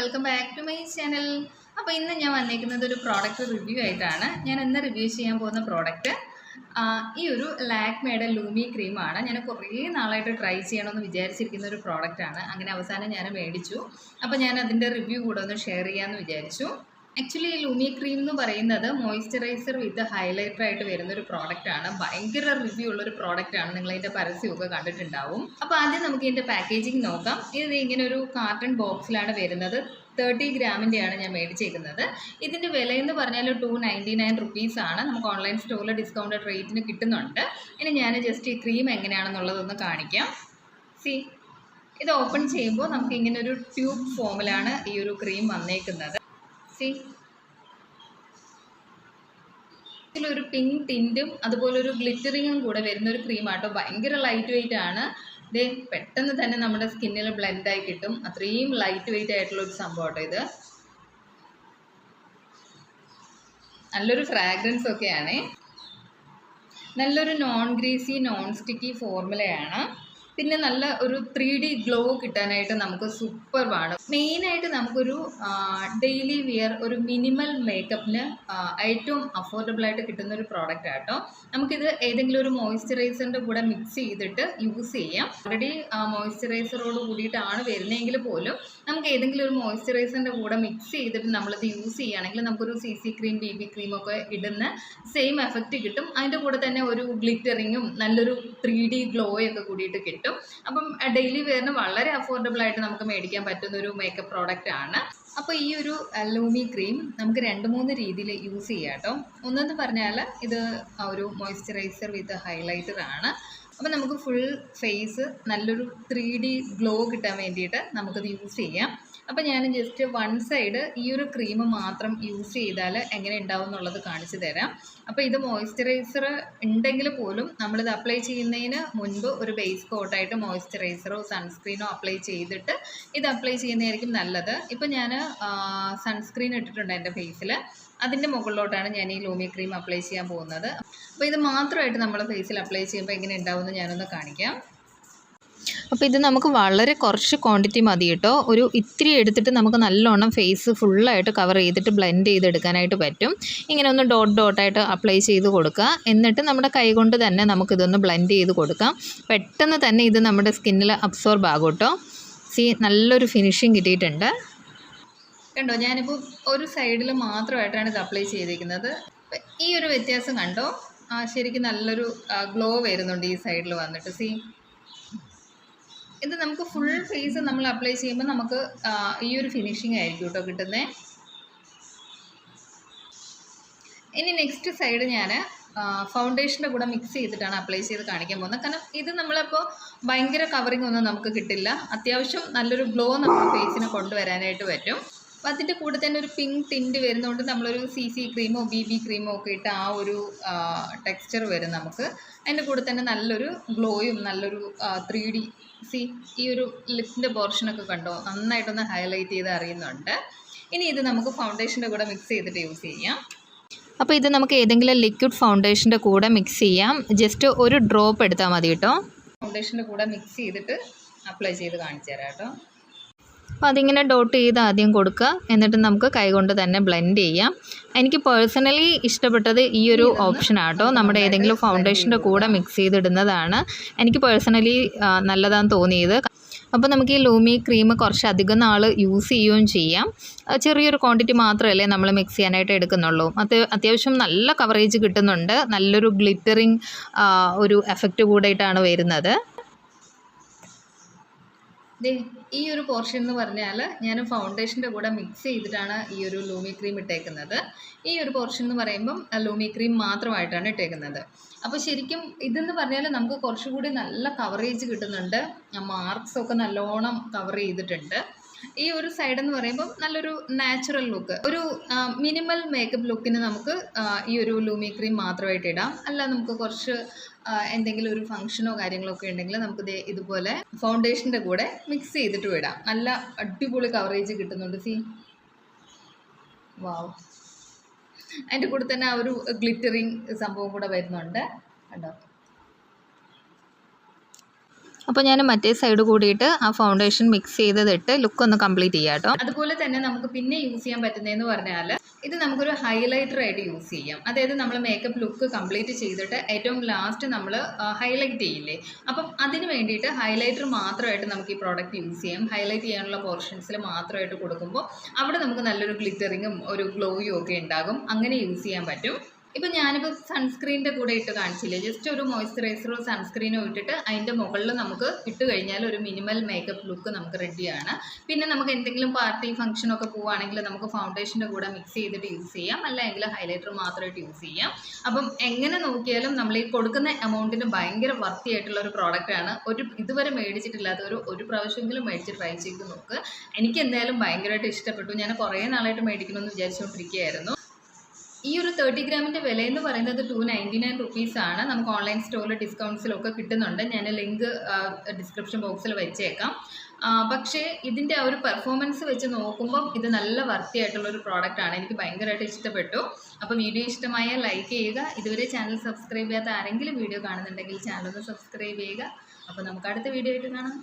Welcome back to my channel അപ്പോൾ ഇന്ന് ഞാൻ വന്നേക്കുന്നത് ഒരു പ്രോഡക്റ്റ് റിവ്യൂ ആയിട്ടാണ്. ഞാൻ ഇന്ന് റിവ്യൂ ചെയ്യാൻ പോകുന്ന പ്രോഡക്റ്റ് ഈ ഒരു ലാക്മേയുടെ ലൂമി ക്രീമാണ് ഞാൻ കുറേ നാളായിട്ട് ട്രൈ ചെയ്യണമെന്ന് വിചാരിച്ചിരിക്കുന്ന ഒരു പ്രോഡക്റ്റാണ് അങ്ങനെ അവസാനം ഞാൻ മേടിച്ചു. അപ്പോൾ ഞാൻ അതിന്റെ റിവ്യൂ കൂടെ ഒന്ന് ഷെയർ ചെയ്യാമെന്ന് വിചാരിച്ചു. ആക്ച്വലി ലൂമി ക്രീം എന്ന് പറയുന്നത് മോയ്സ്ചറൈസർ വിത്ത് ഹൈലൈറ്റർ ആയിട്ട് വരുന്ന ഒരു പ്രോഡക്റ്റ് ആണ്. ഭയങ്കര റിവ്യൂ ഉള്ള ഒരു പ്രോഡക്റ്റ് ആണ്. നിങ്ങൾ ഇതിന്റെ പരസ്യമൊക്കെ കണ്ടിട്ടുണ്ടാവും. അപ്പോൾ ആദ്യം നമുക്ക് ഇതിന്റെ പാക്കേജിംഗ് നോക്കാം. ഇത് ഇങ്ങനെ ഒരു കാർട്ടൺ ബോക്സിലാണ് വരുന്നത്. തേർട്ടി ഗ്രാമിന്റെയാണ് ഞാൻ മേടിച്ചേക്കുന്നത്. ഇതിന്റെ വില എന്ന് പറഞ്ഞാൽ ടു നയന്റി നയൻ റുപ്പീസ് ആണ്. നമുക്ക് ഓൺലൈൻ സ്റ്റോറിൽ ഡിസ്കൗണ്ടഡ് റേറ്റിന് കിട്ടുന്നുണ്ട്. ഇനി ഞാൻ ജസ്റ്റ് ഈ ക്രീം എങ്ങനെയാണെന്നുള്ളതൊന്ന് കാണിക്കാം. സി ഇത് ഓപ്പൺ ചെയ്യുമ്പോൾ നമുക്ക് ഇങ്ങനെ ഒരു ട്യൂബ് ഫോമിലാണ് ഈ ഒരു ക്രീം വന്നേക്കുന്നത്. സി ഇതിലൊരു പിങ്ക് ടിന്റും അതുപോലെ ഒരു ഗ്ലിറ്ററിങ്ങും കൂടെ വരുന്ന ഒരു ക്രീമാട്ടോ ഭയങ്കര ലൈറ്റ് വെയിറ്റ് ആണ്. ഇത് പെട്ടെന്ന് തന്നെ നമ്മുടെ സ്കിന്നിൽ ബ്ലെൻഡായി കിട്ടും. അത്രയും ലൈറ്റ് വെയിറ്റ് ആയിട്ടുള്ള ഒരു സംഭവം കേട്ടോ ഇത്. നല്ലൊരു ഫ്രാഗ്രൻസ് ഒക്കെയാണ്. നല്ലൊരു നോൺ ഗ്രീസി നോൺ സ്റ്റിക്കി ഫോർമുലയാണ് പിന്നെ നല്ല ഒരു ത്രീ ഡി ഗ്ലോ കിട്ടാനായിട്ട് നമുക്ക് സൂപ്പർവാണ് മെയിനായിട്ട് നമുക്കൊരു ഡെയിലി വിയർ ഒരു മിനിമൽ മേക്കപ്പിന് ഏറ്റവും അഫോർഡബിൾ ആയിട്ട് കിട്ടുന്ന ഒരു പ്രോഡക്റ്റ് ആട്ടോ. നമുക്കിത് ഏതെങ്കിലും ഒരു മോയ്സ്ചറൈസറിന്റെ കൂടെ മിക്സ് ചെയ്തിട്ട് യൂസ് ചെയ്യാം. ഓൾറെഡി മോയ്സ്ചറൈസറോട് കൂടിയിട്ടാണ് വരുന്നതെങ്കിൽ പോലും നമുക്ക് ഏതെങ്കിലും ഒരു മോയ്സ്ചറൈസറിന്റെ കൂടെ മിക്സ് ചെയ്തിട്ട് നമ്മളിത് യൂസ് ചെയ്യുകയാണെങ്കിൽ നമുക്കൊരു C C cream B B cream ഒക്കെ ഇടുന്ന സെയിം എഫക്റ്റ് കിട്ടും. അതിന്റെ കൂടെ തന്നെ ഒരു ഗ്ലിറ്ററിങ്ങും നല്ലൊരു ത്രീ ഡി ഗ്ലോയൊക്കെ കൂടിയിട്ട് കിട്ടും. അപ്പം ഡെയിലി വെയറിന് വളരെ അഫോർഡബിൾ ആയിട്ട് നമുക്ക് മേടിക്കാൻ പറ്റുന്ന ഒരു മേക്കപ്പ് പ്രോഡക്റ്റ് ആണ്. അപ്പോൾ ഈ ഒരു ലൂമി ക്രീം നമുക്ക് രണ്ട് മൂന്ന് രീതിയിൽ യൂസ് ചെയ്യാം കേട്ടോ. ഒന്നെന്ന് പറഞ്ഞാൽ ഇത് ഒരു മോയ്സ്ചറൈസർ വിത്ത് ഹൈലൈറ്റർ ആണ്. അപ്പോൾ നമുക്ക് ഫുൾ ഫേസ് നല്ലൊരു ത്രീ ഡി ഗ്ലോ കിട്ടാൻ വേണ്ടിയിട്ട് നമുക്കത് യൂസ് ചെയ്യാം. അപ്പോൾ ഞാൻ ജസ്റ്റ് വൺ സൈഡ് ഈ ഒരു ക്രീം മാത്രം യൂസ് ചെയ്താൽ എങ്ങനെ ഉണ്ടാവും എന്നുള്ളത് കാണിച്ചു തരാം. അപ്പോൾ ഇത് മോയ്സ്ചറൈസർ ഉണ്ടെങ്കിൽ പോലും നമ്മളിത് അപ്ലൈ ചെയ്യുന്നതിന് മുൻപ് ഒരു ബേസ് കോട്ടായിട്ട് മോയ്സ്ചറൈസറോ സൺസ്ക്രീനോ അപ്ലൈ ചെയ്തിട്ട് ഇത് അപ്ലൈ ചെയ്യുന്നതായിരിക്കും നല്ലത്. ഇപ്പോൾ ഞാൻ സൺസ്ക്രീൻ ഇട്ടിട്ടുണ്ട് എന്റെ ഫേസിൽ അതിന്റെ മുകളിലോട്ടാണ് ഞാൻ ഈ ലൂമി ക്രീം അപ്ലൈ ചെയ്യാൻ പോകുന്നത്. അപ്പോൾ ഇത് മാത്രമായിട്ട് നമ്മൾ ഫേസിൽ അപ്ലൈ ചെയ്യുമ്പോൾ എങ്ങനെ ഉണ്ടാവുമെന്ന് ഞാനൊന്ന് കാണിക്കാം. അപ്പോൾ ഇത് നമുക്ക് വളരെ കുറച്ച് ക്വാണ്ടിറ്റി മതി കേട്ടോ. ഒരു ഇത്തിരി എടുത്തിട്ട് നമുക്ക് നല്ലോണം ഫേസ് ഫുള്ളായിട്ട് കവർ ചെയ്തിട്ട് ബ്ലെൻഡ് ചെയ്തെടുക്കാനായിട്ട് പറ്റും. ഇങ്ങനെ ഒന്ന് ഡോട്ട് ഡോട്ടായിട്ട് അപ്ലൈ ചെയ്ത് കൊടുക്കുക. എന്നിട്ട് നമ്മുടെ കൈ കൊണ്ട് തന്നെ നമുക്കിതൊന്ന് ബ്ലെൻഡ് ചെയ്ത് കൊടുക്കാം. പെട്ടെന്ന് തന്നെ ഇത് നമ്മുടെ സ്കിന്നിൽ അബ്സോർബ് ആകും കേട്ടോ. സി നല്ലൊരു ഫിനിഷിങ് കിട്ടിയിട്ടുണ്ട്. കണ്ടോ? ഞാനിപ്പോൾ ഒരു സൈഡിൽ മാത്രമായിട്ടാണ് ഇത് അപ്ലൈ ചെയ്തിരിക്കുന്നത് ഈ ഒരു വ്യത്യാസം കണ്ടോ? ശരിക്കും നല്ലൊരു ഗ്ലോ വരുന്നുണ്ട് ഈ സൈഡിൽ വന്നിട്ട്. സീ ഇത് നമുക്ക് ഫുൾ ഫേസ് നമ്മൾ അപ്ലൈ ചെയ്യുമ്പോൾ നമുക്ക് ഈ ഒരു ഫിനിഷിംഗ് ആയിരിക്കും കേട്ടോ കിട്ടുന്നത് ഇനി നെക്സ്റ്റ് സൈഡ് ഞാൻ ഫൗണ്ടേഷന്റെ കൂടെ മിക്സ് ചെയ്തിട്ടാണ് അപ്ലൈ ചെയ്ത് കാണിക്കാൻ പോകുന്നത്. കാരണം ഇത് നമ്മളിപ്പോൾ ഭയങ്കര കവറിങ് ഒന്നും നമുക്ക് കിട്ടില്ല. അത്യാവശ്യം നല്ലൊരു ഗ്ലോ നമ്മുടെ ഫേസിന് കൊണ്ടുവരാനായിട്ട് പറ്റും. അപ്പോൾ അതിന്റെ കൂടെ തന്നെ ഒരു പിങ്ക് ടിന്റ് വരുന്നതുകൊണ്ട് നമ്മളൊരു സി സി ക്രീമോ ബി ബി ക്രീമോ ഒക്കെ ഇട്ട് ആ ഒരു ടെക്സ്ചർ വരും നമുക്ക്. അതിന്റെ കൂടെ തന്നെ നല്ലൊരു ഗ്ലോയും നല്ലൊരു ത്രീ ഡി സി ഈ ഒരു ലിപ്സിന്റെ പോർഷനൊക്കെ കണ്ടോ? നന്നായിട്ടൊന്ന് ഹൈലൈറ്റ് ചെയ്ത് അറിയുന്നുണ്ട്. ഇനി ഇത് നമുക്ക് ഫൗണ്ടേഷന്റെ കൂടെ മിക്സ് ചെയ്തിട്ട് യൂസ് ചെയ്യാം. അപ്പോൾ ഇത് നമുക്ക് ഏതെങ്കിലും ലിക്വിഡ് ഫൗണ്ടേഷന്റെ കൂടെ മിക്സ് ചെയ്യാം. ജസ്റ്റ് ഒരു ഡ്രോപ്പ് എടുത്താൽ മതി കേട്ടോ. ഫൗണ്ടേഷന്റെ കൂടെ മിക്സ് ചെയ്തിട്ട് അപ്ലൈ ചെയ്ത് കാണിച്ചു തരാം കേട്ടോ. അപ്പോൾ അതിങ്ങനെ ഡോട്ട് ചെയ്ത് ആദ്യം കൊടുക്കുക. എന്നിട്ട് നമുക്ക് കൈകൊണ്ട് തന്നെ ബ്ലെൻഡ് ചെയ്യാം. എനിക്ക് പേഴ്സണലി ഇഷ്ടപ്പെട്ടത് ഈ ഒരു ഓപ്ഷനാട്ടോ നമ്മുടെ ഏതെങ്കിലും ഫൗണ്ടേഷന്റെ കൂടെ മിക്സ് ചെയ്തിടുന്നതാണ്. എനിക്ക് പേഴ്സണലി നല്ലതാണെന്ന് തോന്നിയത്. അപ്പോൾ നമുക്ക് ഈ ലൂമി ക്രീം കുറച്ച് അധികം നാൾ യൂസ് ചെയ്യുകയും ചെയ്യാം. ചെറിയൊരു ക്വാണ്ടിറ്റി മാത്രമല്ലേ നമ്മൾ മിക്സ് ചെയ്യാനായിട്ട് എടുക്കുന്നുള്ളൂ. അത് അത്യാവശ്യം നല്ല കവറേജ് കിട്ടുന്നുണ്ട്. നല്ലൊരു ഗ്ലിറ്ററിങ് ഒരു എഫക്റ്റ് കൂടെയിട്ടാണ് വരുന്നത്. ഈ ഒരു പോർഷൻ എന്ന് പറഞ്ഞാൽ ഞാൻ ഫൗണ്ടേഷന്റെ കൂടെ മിക്സ് ചെയ്തിട്ടാണ് ഈ ഒരു ലൂമി ക്രീം ഇട്ടേക്കുന്നത്. ഈ ഒരു പോർഷൻ എന്ന് പറയുമ്പം ലൂമി ക്രീം മാത്രമായിട്ടാണ് ഇട്ടേക്കുന്നത്. അപ്പോൾ ശരിക്കും ഇതെന്ന് പറഞ്ഞാൽ നമുക്ക് കുറച്ചുകൂടി നല്ല കവറേജ് കിട്ടുന്നുണ്ട്. മാർക്സ് ഒക്കെ നല്ലോണം കവർ ചെയ്തിട്ടുണ്ട്. ഈ ഒരു സൈഡ് എന്ന് പറയുമ്പോൾ നല്ലൊരു നാച്ചുറൽ ലുക്ക് ഒരു മിനിമൽ മേക്കപ്പ് ലുക്കിന് നമുക്ക് ഈ ഒരു ലൂമി ക്രീം മാത്രമായിട്ട് ഇടാം. അല്ല നമുക്ക് കുറച്ച് എന്തെങ്കിലും ഒരു ഫംഗ്ഷനോ കാര്യങ്ങളോ ഒക്കെ ഉണ്ടെങ്കിൽ നമുക്ക് ഇതുപോലെ ഫൗണ്ടേഷന്റെ കൂടെ മിക്സ് ചെയ്തിട്ട് വിടാം നല്ല അടിപൊളി കവറേജ് കിട്ടുന്നുണ്ട്. സി. വാവ് അതിന്റെ കൂടെ തന്നെ ആ ഒരു ഗ്ലിറ്ററിങ് സംഭവം കൂടെ വരുന്നുണ്ട്. കണ്ടോ? അപ്പോൾ ഞാൻ മറ്റേ സൈഡ് കൂടിയിട്ട് ആ ഫൗണ്ടേഷൻ മിക്സ് ചെയ്തതിട്ട് ലുക്ക് ഒന്ന് കംപ്ലീറ്റ് ചെയ്യാം കേട്ടോ. അതുപോലെ തന്നെ നമുക്ക് പിന്നെ യൂസ് ചെയ്യാൻ പറ്റുന്നതെന്ന് പറഞ്ഞാൽ ഇത് നമുക്കൊരു ഹൈലൈറ്റർ ആയിട്ട് യൂസ് ചെയ്യാം. അതായത് നമ്മൾ മേക്കപ്പ് ലുക്ക് കംപ്ലീറ്റ് ചെയ്തിട്ട് ഏറ്റവും ലാസ്റ്റ് നമ്മൾ ഹൈലൈറ്റ് ചെയ്യില്ലേ? അപ്പം അതിന് വേണ്ടിയിട്ട് ഹൈലൈറ്റർ മാത്രമായിട്ട് നമുക്ക് ഈ പ്രോഡക്റ്റ് യൂസ് ചെയ്യാം. ഹൈലൈറ്റ് ചെയ്യാനുള്ള പോർഷൻസിൽ മാത്രമായിട്ട് കൊടുക്കുമ്പോൾ അവിടെ നമുക്ക് നല്ലൊരു ഗ്ലിറ്ററിങ്ങും ഒരു ഗ്ലോയും ഒക്കെ ഉണ്ടാകും. അങ്ങനെ യൂസ് ചെയ്യാൻ പറ്റും. ഇപ്പം ഞാനിപ്പോൾ സൺസ്ക്രീനിന്റെ കൂടെ ഇട്ട് കാണിച്ചില്ലേ? ജസ്റ്റ് ഒരു മോയ്സ്ചറൈസറോ സൺസ്ക്രീനോ ഇട്ടിട്ട് അതിന്റെ മുകളിൽ നമുക്ക് ഇട്ട് കഴിഞ്ഞാൽ ഒരു മിനിമൽ മേക്കപ്പ് ലുക്ക് നമുക്ക് റെഡിയാണ് പിന്നെ നമുക്ക് എന്തെങ്കിലും പാർട്ടി ഫംഗ്ഷനൊക്കെ പോവുകയാണെങ്കിൽ നമുക്ക് ഫൗണ്ടേഷന്റെ കൂടെ മിക്സ് ചെയ്തിട്ട് യൂസ് ചെയ്യാം. അല്ലെങ്കിൽ ഹൈലൈറ്റർ മാത്രമായിട്ട് യൂസ് ചെയ്യാം. അപ്പം എങ്ങനെ നോക്കിയാലും നമ്മൾ ഈ കൊടുക്കുന്ന എമൗണ്ടിന് ഭയങ്കര വർത്തി ആയിട്ടുള്ള ഒരു പ്രോഡക്റ്റാണ് ഒരു ഇതുവരെ മേടിച്ചിട്ടില്ലാത്ത ഒരു ഒരു പ്രാവശ്യമെങ്കിലും മേടിച്ച് ട്രൈ ചെയ്ത് നോക്ക്. എനിക്ക് എന്തായാലും ഭയങ്കരമായിട്ട് ഇഷ്ടപ്പെട്ടു. ഞാൻ കുറേ നാളായിട്ട് മേടിക്കണമെന്ന് വിചാരിച്ചുകൊണ്ടിരിക്കുകയായിരുന്നു ഈ ഒരു തേർട്ടി ഗ്രാമിന്റെ വില എന്ന് പറയുന്നത് ടു നയന്റി നയൻ റുപ്പീസാണ് നമുക്ക് ഓൺലൈൻ സ്റ്റോറിൽ ഡിസ്കൗണ്ട്സിലൊക്കെ കിട്ടുന്നുണ്ട്. ഞാൻ ലിങ്ക് ഡിസ്ക്രിപ്ഷൻ ബോക്സിൽ വെച്ചേക്കാം. പക്ഷേ ഇതിന്റെ ആ ഒരു പെർഫോമൻസ് വെച്ച് നോക്കുമ്പം ഇത് നല്ല വർത്തിയായിട്ടുള്ള ഒരു പ്രോഡക്റ്റ് ആണ്. എനിക്ക് ഭയങ്കരമായിട്ട് ഇഷ്ടപ്പെട്ടു. അപ്പോൾ വീഡിയോ ഇഷ്ടമായ ലൈക്ക് ചെയ്യുക. ഇതുവരെ ചാനൽ സബ്സ്ക്രൈബ് ചെയ്യാത്ത ആരെങ്കിലും വീഡിയോ കാണുന്നുണ്ടെങ്കിൽ ചാനൽ ഒന്ന് സബ്സ്ക്രൈബ് ചെയ്യുക. അപ്പോൾ നമുക്ക് അടുത്ത വീഡിയോ ആയിട്ട് കാണാം.